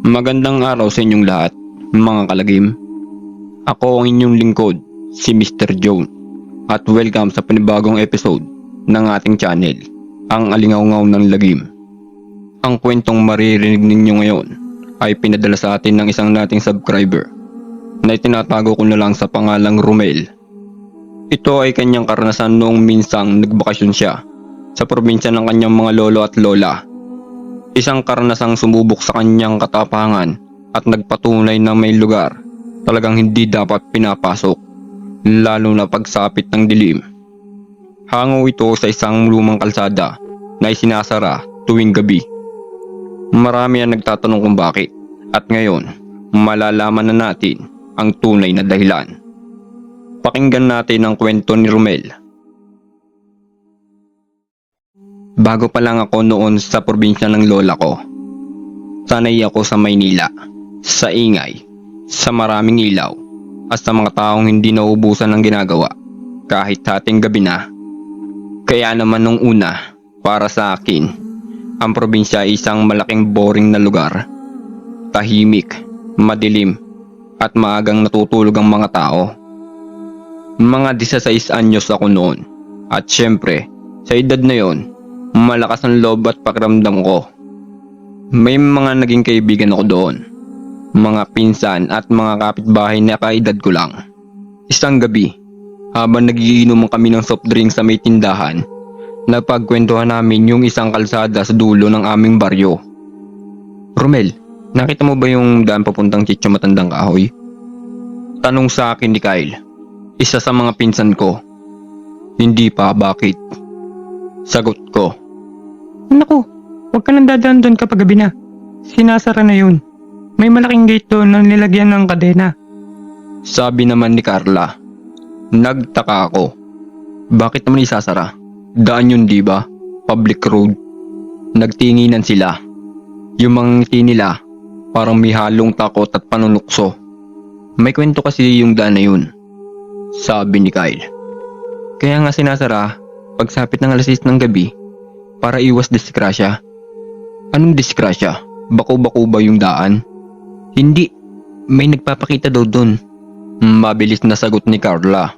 Magandang araw sa inyong lahat, mga kalagim. Ako ang inyong lingkod, si Mr. Jones. At welcome sa panibagong episode ng ating channel, ang Alingaungaw ng Lagim. Ang kwentong maririnig ninyo ngayon ay pinadala sa atin ng isang nating subscriber na itinatago ko na lang sa pangalang Romel. Ito ay kanyang karanasan noong minsang nagbakasyon siya sa probinsya ng kanyang mga lolo at lola Isang karanasang sumubok sa kanyang katapangan at nagpatunay na may lugar talagang hindi dapat pinapasok, lalo na pagsapit ng dilim. Hango ito sa isang lumang kalsada na isinasara tuwing gabi. Marami ang nagtatanong kung bakit at ngayon malalaman na natin ang tunay na dahilan. Pakinggan natin ang kwento ni Romel Bago pa lang ako noon sa probinsya ng lola ko. Sanay ako sa Maynila, sa ingay, sa maraming ilaw, at sa mga taong hindi nauubusan ng ginagawa kahit hating gabi na. Kaya naman nung una, para sa akin, ang probinsya ay isang malaking boring na lugar. Tahimik, madilim, at maagang natutulog ang mga tao. Mga 16 anyos ako noon, at syempre, sa edad na yon, Malakas ang loob at pakiramdam ko. May mga naging kaibigan ako doon. Mga pinsan at mga kapitbahay na kaedad ko lang. Isang gabi, habang nagiinom kami ng soft drink sa may tindahan, napagkwentuhan namin yung isang kalsada sa dulo ng aming baryo. Romel, nakita mo ba yung daan papuntang Chicho Matandang Kahoy? Tanong sa akin ni Kyle, isa sa mga pinsan ko. Hindi pa, bakit? Sagot ko. Huwag ka nang dadaan doon kapag gabi na. Sinasara na yun. May malaking gate doon na nilagyan ng kadena. Sabi naman ni Carla. Nagtaka ako. Bakit naman isasara? Daan yun di ba? Public road. Nagtinginan sila. Yung mga ngiti nila, parang may halong takot at panunukso. May kwento kasi yung daan na yun. Sabi ni Kyle. Kaya nga sinasara, pagsapit ng alas 6 ng gabi, para iwas disgrasya. Anong disgrasya? Bako-bako ba yung daan? Hindi. May nagpapakita daw doon. Mabilis na sagot ni Carla.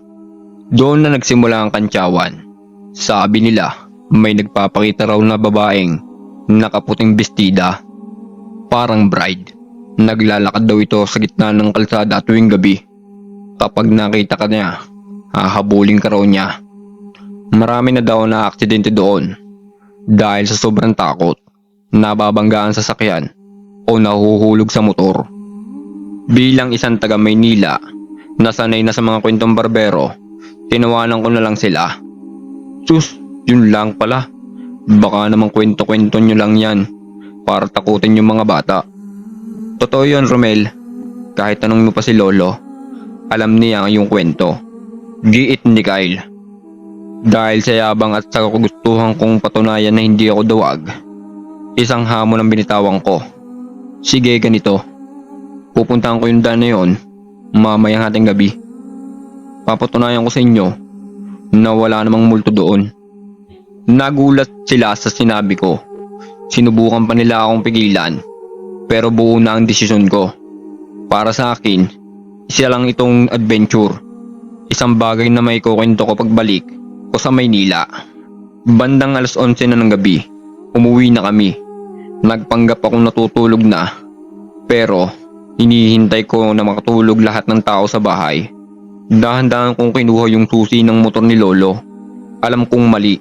Doon na nagsimula ang kantsawan. Sabi nila, may nagpapakita raw na babaeng nakaputing bestida. Parang bride. Naglalakad daw ito sa gitna ng kalsada tuwing gabi. Kapag nakita ka niya, hahabulin ka raw niya. Marami na daw na aksidente doon dahil sa sobrang takot, nababanggaan sa sakyan o nahuhulog sa motor. Bilang isang taga Maynila na sanay na sa mga kwentong barbero, tinawanan ko na lang sila. Sus, yun lang pala. Baka namang kwento-kwento nyo lang yan para takutin yung mga bata. Totoo yun, Romel. Kahit tanong mo pa si Lolo, alam niya yung kwento. Giit ni Kyle. Dahil sa yabang at sa kagustuhan kong patunayan na hindi ako dawag, isang hamon ang binitawan ko. Sige ganito, pupuntahan ko yung daan na yun mamayang hating gabi. Papatunayan ko sa inyo na wala namang multo doon. Nagulat sila sa sinabi ko. Sinubukan pa nila akong pigilan pero buo na ang desisyon ko. Para sa akin, isa lang itong adventure. Isang bagay na may kukwento ko pagbalik ko sa Maynila. Bandang alas 11 na ng gabi, umuwi na kami. Nagpanggap akong natutulog na. Pero, hinihintay ko na makatulog lahat ng tao sa bahay. Dahan-dahan kong kinuha yung susi ng motor ni Lolo. Alam kong mali.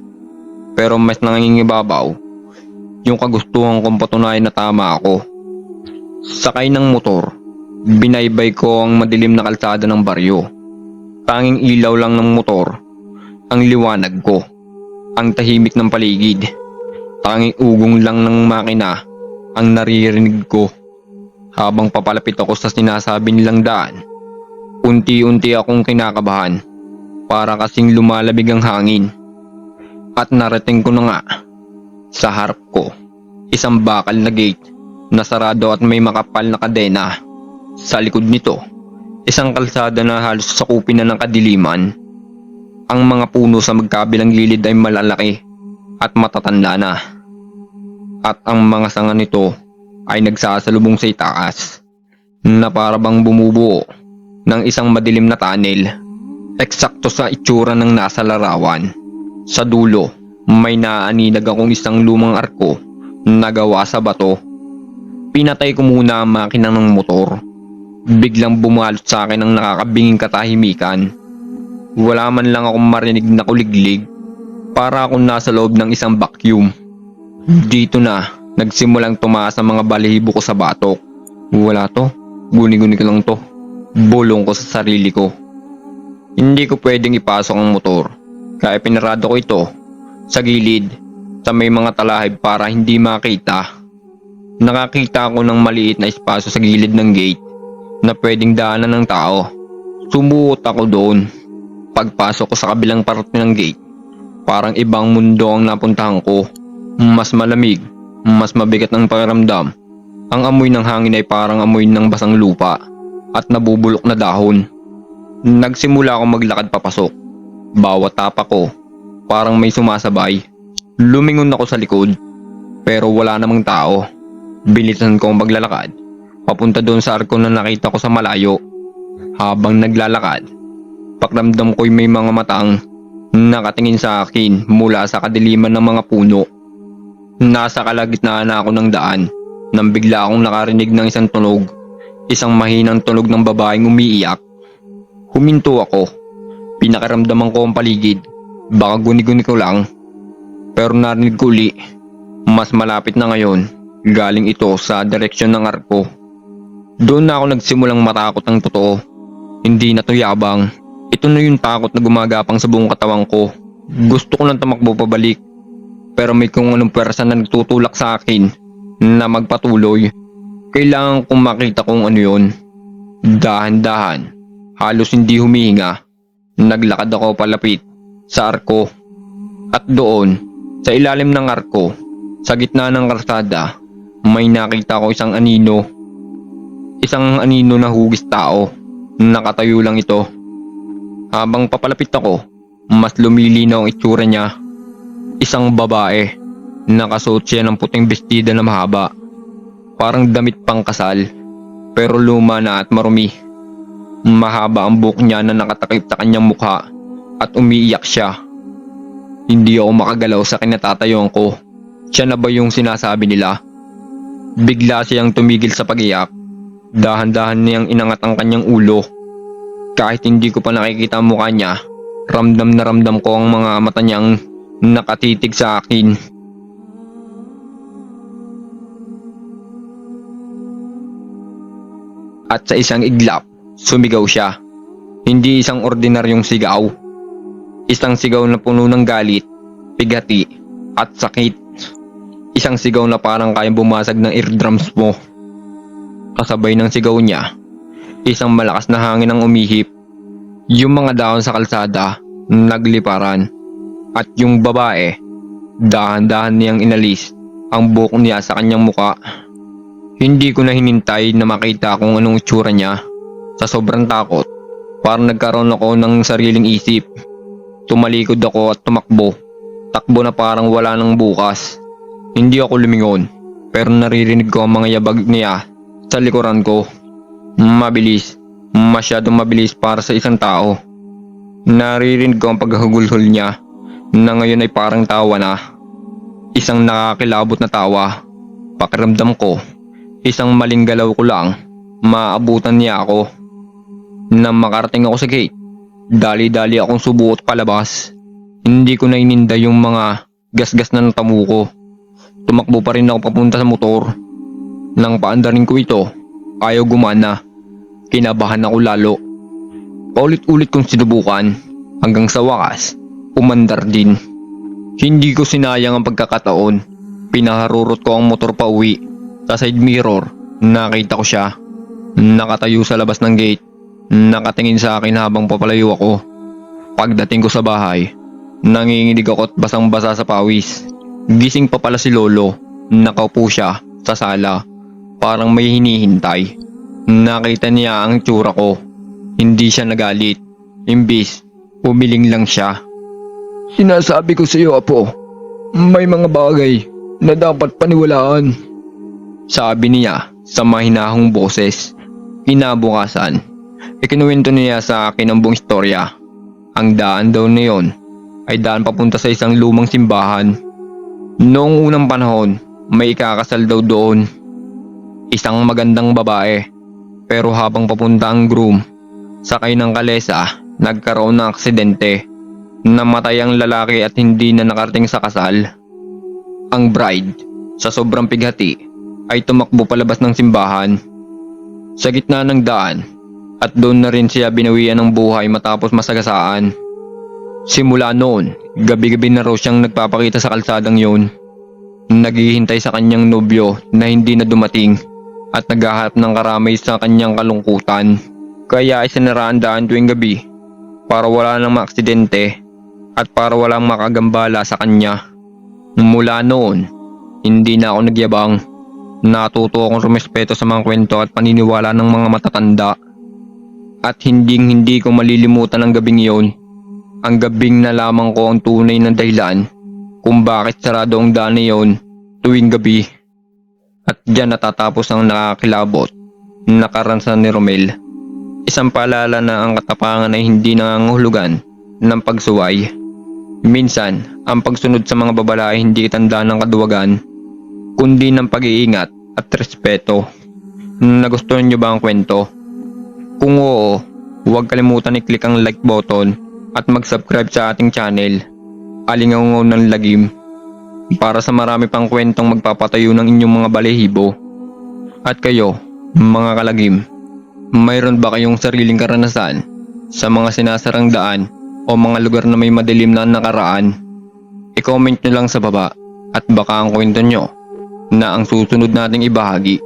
Pero mas nangingibabaw. Yung kagustuhan kong patunayan na tama ako. Sakay ng motor, binaybay ko ang madilim na kalsada ng baryo. Tanging ilaw lang ng motor ang liwanag ko, ang tahimik ng paligid. Tanging ugong lang ng makina ang naririnig ko. Habang papalapit ako sa sinasabi nilang daan, unti-unti akong kinakabahan para kasing lumalabig ang hangin. At narating ko na nga sa harap ko isang bakal na gate na sarado at may makapal na kadena. Sa likod nito, isang kalsada na halos sakupin na ng kadiliman ang mga puno sa magkabilang gilid ay malalaki at matatanda na. At ang mga sanga nito ay nagsasalubong sa itaas na para bang bumubuo ng isang madilim na tunnel. Eksakto sa itsura ng nasa larawan. Sa dulo, may naaninag akong isang lumang arko na gawa sa bato. Pinatay ko muna ang makina ng motor. Biglang bumalot sa akin ang nakakabinging katahimikan. Wala man lang akong marinig na kuliglig para akong nasa loob ng isang vacuum. Dito na, nagsimulang tumaas ang mga balahibo ko sa batok. Wala to, guni-guni ko lang to. Bulong ko sa sarili ko. Hindi ko pwedeng ipasok ang motor, kaya pinarado ko ito sa gilid sa may mga talahib para hindi makita. Nakakita ako ng maliit na espasyo sa gilid ng gate na pwedeng daanan ng tao. Sumuot ako doon. Pagpasok ko sa kabilang parte ng gate, parang ibang mundo ang napuntahan ko. Mas malamig, mas mabigat ang pakiramdam. Ang amoy ng hangin ay parang amoy ng basang lupa at nabubulok na dahon. Nagsimula ako maglakad papasok. Bawat tapak ko, parang may sumasabay. Lumingon ako sa likod, pero wala namang tao. Bilisan ko ang maglalakad, papunta doon sa arko na nakita ko sa malayo. Habang naglalakad, pakramdam ko'y may mga matang nakatingin sa akin mula sa kadiliman ng mga puno. Nasa kalagitnaan na ako ng daan nang bigla akong nakarinig ng isang tunog. Isang mahinang tunog ng babaeng umiiyak. Huminto ako. Pinakaramdaman ko ang paligid. Baka guni-guni ko lang. Pero narinig ko uli. Mas malapit na ngayon. Galing ito sa direksyon ng arko. Doon na ako nagsimulang matakot ng totoo. Hindi na to yabang. Ito na yung takot na gumagapang sa buong katawan ko. Gusto ko lang tumakbo pabalik. Pero may kung anong pwersa na nagtutulak sa akin na magpatuloy. Kailangan kong makita kung ano yun. Dahan-dahan. Halos hindi humihinga. Naglakad ako palapit sa arko. At doon, sa ilalim ng arko, sa gitna ng karsada, may nakita ko isang anino. Isang anino na hugis tao. Nakatayo lang ito. Habang papalapit ako, mas lumilinaw ang itsura niya. Isang babae. Nakasuot siya ng puting bestida na mahaba. Parang damit pang kasal. Pero luma na at marumi. Mahaba ang buhok niya na nakatakip sa kanyang mukha at umiiyak siya. Hindi ako makagalaw sa kinatatayuan ko. Siya na ba yung sinasabi nila? Bigla siyang tumigil sa pagiyak. Dahan-dahan niyang inangat ang kanyang ulo. Kahit hindi ko pa nakikita ang mukha niya, ramdam na ramdam ko ang mga mata niyang nakatitig sa akin. At sa isang iglap, sumigaw siya. Hindi isang ordinaryong sigaw. Isang sigaw na puno ng galit, pigati, at sakit. Isang sigaw na parang kayang bumasag ng eardrums mo. Kasabay ng sigaw niya, isang malakas na hangin ang umihip. Yung mga dahon sa kalsada, nagliparan. At yung babae, dahan-dahan niyang inalis ang buhok niya sa kanyang muka. Hindi ko na hinintay na makita kung anong itsura niya. Sa sobrang takot, parang nagkaroon ako ng sariling isip. Tumalikod ako at tumakbo. Takbo na parang wala nang bukas. Hindi ako lumingon, pero naririnig ko ang mga yabag niya sa likuran ko. Mabilis, masyadong mabilis para sa isang tao. Naririnig ko ang paghahugulhol niya na ngayon ay parang tawa na. Isang nakakilabot na tawa. Pakiramdam ko, isang maling galaw ko lang, maabutan niya ako. Nang makarating ako sa gate, dali-dali akong subuot palabas. Hindi ko na ininda yung mga gasgas na natamu ko. Tumakbo pa rin ako papunta sa motor. Nang paandarin ko ito, ayaw gumana. Kinabahan ako lalo. Paulit-ulit kong sinubukan hanggang sa wakas, umandar din. Hindi ko sinayang ang pagkakataon. Pinaharurot ko ang motor pa uwi. Sa side mirror, nakita ko siya. Nakatayo sa labas ng gate. Nakatingin sa akin habang papalayo ako. Pagdating ko sa bahay, nanginginig ako at basang-basa sa pawis. Gising pa pala si Lolo. Nakaupo siya sa sala. Parang may hinihintay. Nakita niya ang tsura ko. Hindi siya nagalit. Imbis, umiling lang siya. Sinasabi ko sa iyo, Apo, may mga bagay na dapat paniwalaan. Sabi niya sa mahinahong boses. Kinabukasan, ikinuwento niya sa akin ang buong istorya. Ang daan daw na yon ay daan papunta sa isang lumang simbahan. Noong unang panahon, may ikakasal daw doon. Isang magandang babae. Pero habang papunta ang groom, sakay ng kalesa, nagkaroon ng aksidente. Namatay ang lalaki at hindi na nakarating sa kasal. Ang bride, sa sobrang pighati, ay tumakbo palabas ng simbahan. Sa gitna ng daan, at doon na rin siya binawian ng buhay matapos masagasaan. Simula noon, gabi-gabi na raw siyang nagpapakita sa kalsadang yun. Naghihintay sa kanyang nobyo na hindi na dumating at naghahanap ng karamay sa kanyang kalungkutan. Kaya ay sinaraan daan tuwing gabi para wala nang maaksidente at para walang makagambala sa kanya. Mula noon, hindi na ako nagyabang. Natuto akong rumespeto sa mga kwento at paniniwala ng mga matatanda. At hinding hindi ko malilimutan ang gabing iyon. Ang gabing nalaman ko ang tunay na dahilan kung bakit sarado ang daan na iyon tuwing gabi. At diyan natatapos ang nakakilabot na karansan ni Romel. Isang paalala na ang katapangan ay hindi nangangahulugan ng pagsuway. Minsan, ang pagsunod sa mga babala ay hindi tanda ng kaduwagan, kundi ng pag-iingat at respeto. Nagustuhan niyo ba ang kwento? Kung oo, huwag kalimutan i-click ang like button at mag-subscribe sa ating channel, Alingaw ng Lagim, para sa marami pang kwentong magpapatayo ng inyong mga balehibo. At kayo, mga kalagim, mayroon ba kayong sariling karanasan sa mga sinasarang daan o mga lugar na may madilim na nakaraan? I-comment nyo lang sa baba at baka ang kwento nyo na ang susunod nating ibahagi.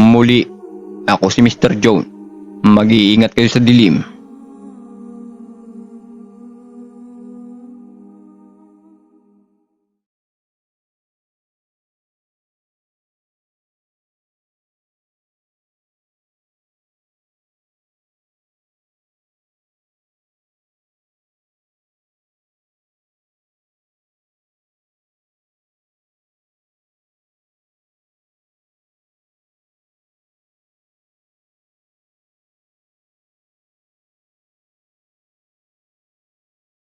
Muli, ako si Mr. Jones. Mag-iingat kayo sa dilim.